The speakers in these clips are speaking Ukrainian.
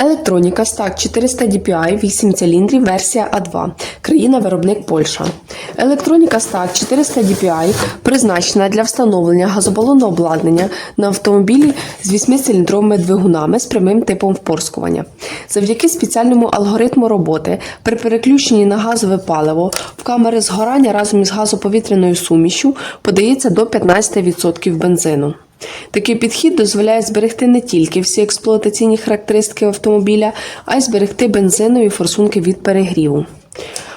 Електроніка Stack 400 DPI 8 циліндрів, версія А2. Країна-виробник Польща. Електроніка Stack 400 DPI призначена для встановлення газобалонного обладнання на автомобілі з 8-циліндровими двигунами з прямим типом впорскування. Завдяки спеціальному алгоритму роботи при переключенні на газове паливо в камери згорання разом із газоповітряною сумішю подається до 15% бензину. Такий підхід дозволяє зберегти не тільки всі експлуатаційні характеристики автомобіля, а й зберегти бензинові форсунки від перегріву.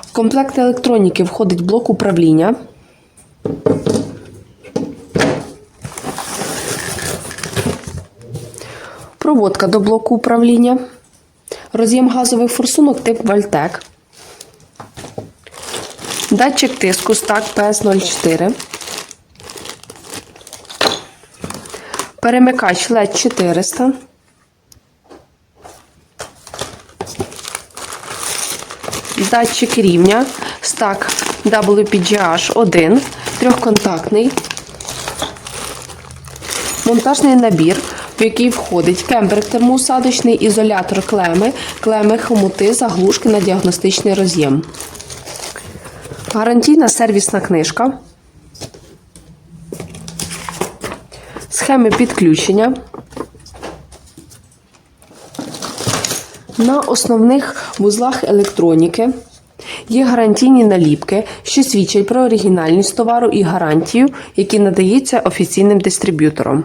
В комплект електроніки входить блок управління. Проводка до блоку управління. Роз'єм газових форсунок тип Вальтек. Датчик тиску стак PS04. Перемикач LED 400. Датчик рівня стак WPGH 1, трьохконтактний. Монтажний набір, в який входить кембер термоусадочний, ізолятор клеми, клеми, хомути, заглушки на діагностичний роз'єм. Гарантійна сервісна книжка. Схеми підключення. На основних вузлах електроніки є гарантійні наліпки, що свідчать про оригінальність товару і гарантію, які надаються офіційним дистриб'ютором.